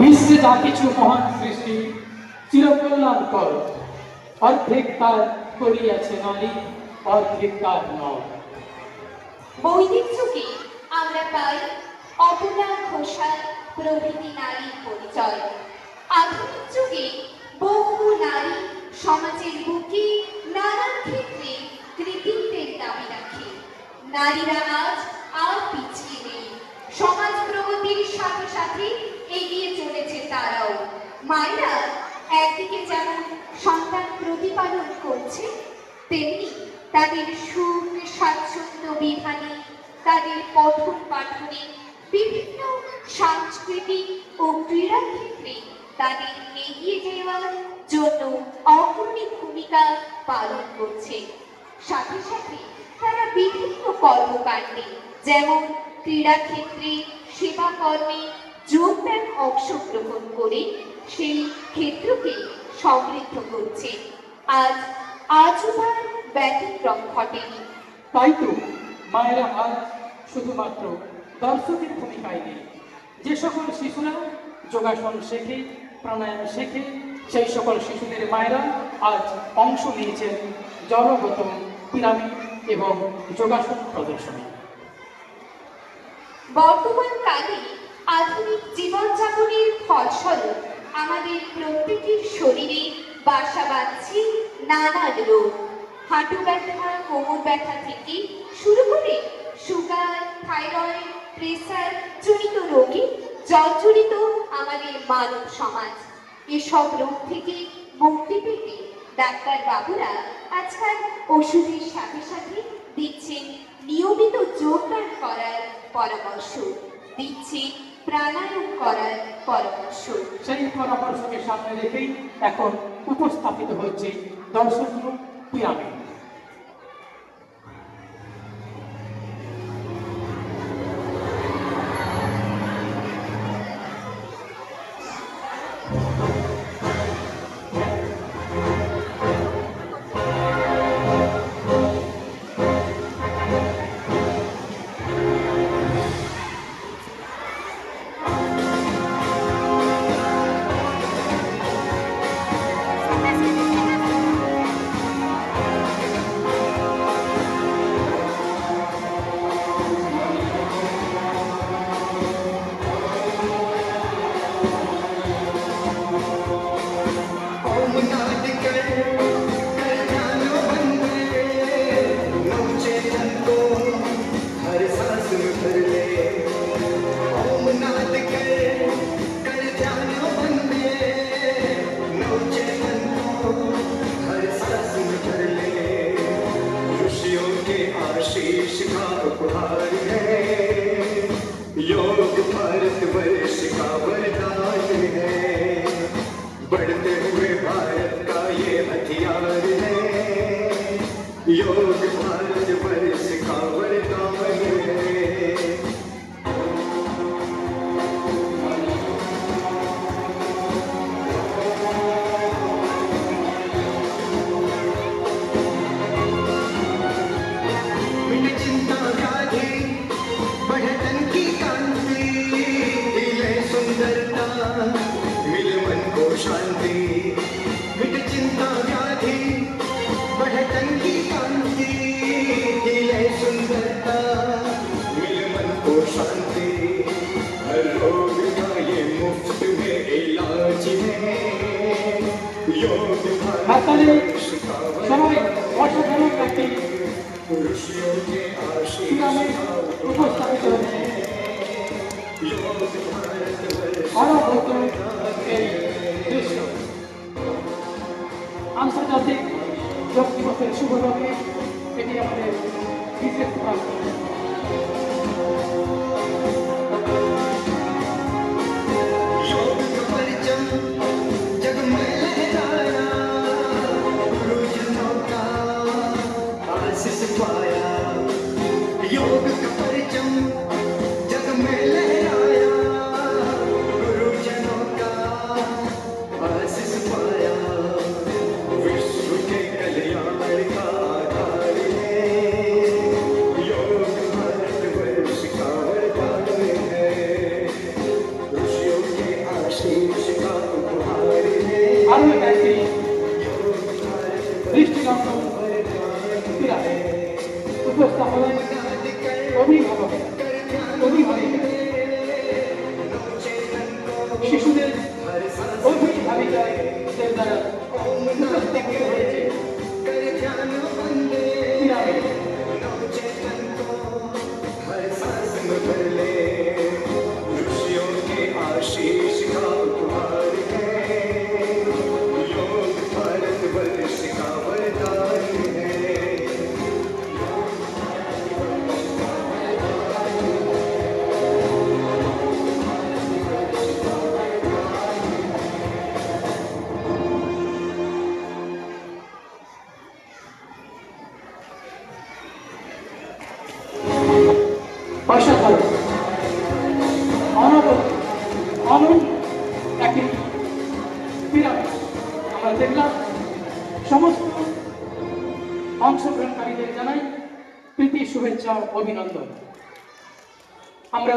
বিশ্বে যা কিছু মহান সৃষ্টি চিরকল্যাণকর অর্ধেক তার করিয়াছে নারী অর্ধেক তার নয় বৈদিক যুগে আমরা পাই অপনা ঘোষাল প্রভৃতি নারীর পরিচয়। আধুনিক যুগে বহু নারী সমাজের বুকে নানান ক্ষেত্রে কৃতিত্বের দাবি রাখে। নারীরা আজ আর পিছিয়ে নেই। সমাজ প্রগতির সাথে সাথে এগিয়ে চলেছে তারাও। মায়েরা একদিকে যেমন সন্তান প্রতিপালন করছে, তেমনি তাদের সুখ, স্বাচ্ছন্দ্য বিধানে, তাদের পঠন পাঠনে বিভিন্ন সাংস্কৃতিক ও ক্রীড়া ক্ষেত্রে তাদের এগিয়ে যাওয়ার জন্য অগ্রণী ভূমিকা পালন করছে। সাথে সাথে তারা বিভিন্ন কর্মকাণ্ডে, যেমন ক্রীড়া ক্ষেত্রে সেবা কর্মে যোগদান অংশগ্রহণ করে সেই ক্ষেত্রকে সমৃদ্ধ করছে। আজ আজও তার ব্যতিক্রম ঘটেনি। তাই তো মায়েরা আজ শুধুমাত্র দর্শকের ভূমিকায় নেই। যে সকল শিশুরা যোগাসন শেখে প্রাণায়াম শেখে সেই সকল শিশুদের মায়েরা আজ অংশ নিয়েছেন জড়গত পিরামিড এবং যোগাসন প্রদর্শনী। বর্তমান কালে আধুনিক জীবনযাপনের ফলস্বরূপ আমাদের প্রত্যেকের শরীরে বাসা বাঁধছে নানান রোগ। হাঁটু ব্যথা, কোমর ব্যথা থেকে শুরু করে সুগার, থাইরয়েড, প্রেসার জনিত রোগে জর্জরিত আমাদের মানব সমাজ। এসব রোগ থেকে মুক্তি পেতে ডাক্তার বাবুরা আজকাল ওষুধের সাথে সাথে দিচ্ছেন নিয়মিত যোগব্যায়াম করার পরামর্শ। দিচ্ছে প্রাণায়াম করার পরামর্শ। সেই পরামর্শকে সামনে রেখেই এখন উপস্থাপিত হচ্ছে দর্শনীয় পিরামিড हर सांस भर ले। ओम नाद कर कर जानो हर सांस भर ले। के आशीष का उपहार है। योग भारत वर्ष का वरदान है। बढ़ते हुए भारत का ये हथियार है। योग भारत হাততালি সবাই অসাধারণ একটি উপস্থাপিত হয়েছে। অনবরত এই দৃশ্য আন্তর্জাতিক যোগ দিবসের শুভলক্ষে এটি আমাদের বিশেষ প্রকাশ योग का परचम, जग में लहराया का आशीष विश्व के कल्याण का योग भारत वर्ष का है। ऋषियों के आशीष का उपहार है। শিশুদের অভিভাবিকায় দ্বারা প্রত্যেকে হয়েছে দেখলাম সমস্ত অংশগ্রহণকারীদের জানাই প্রীতি শুভেচ্ছা অভিনন্দন। আমরা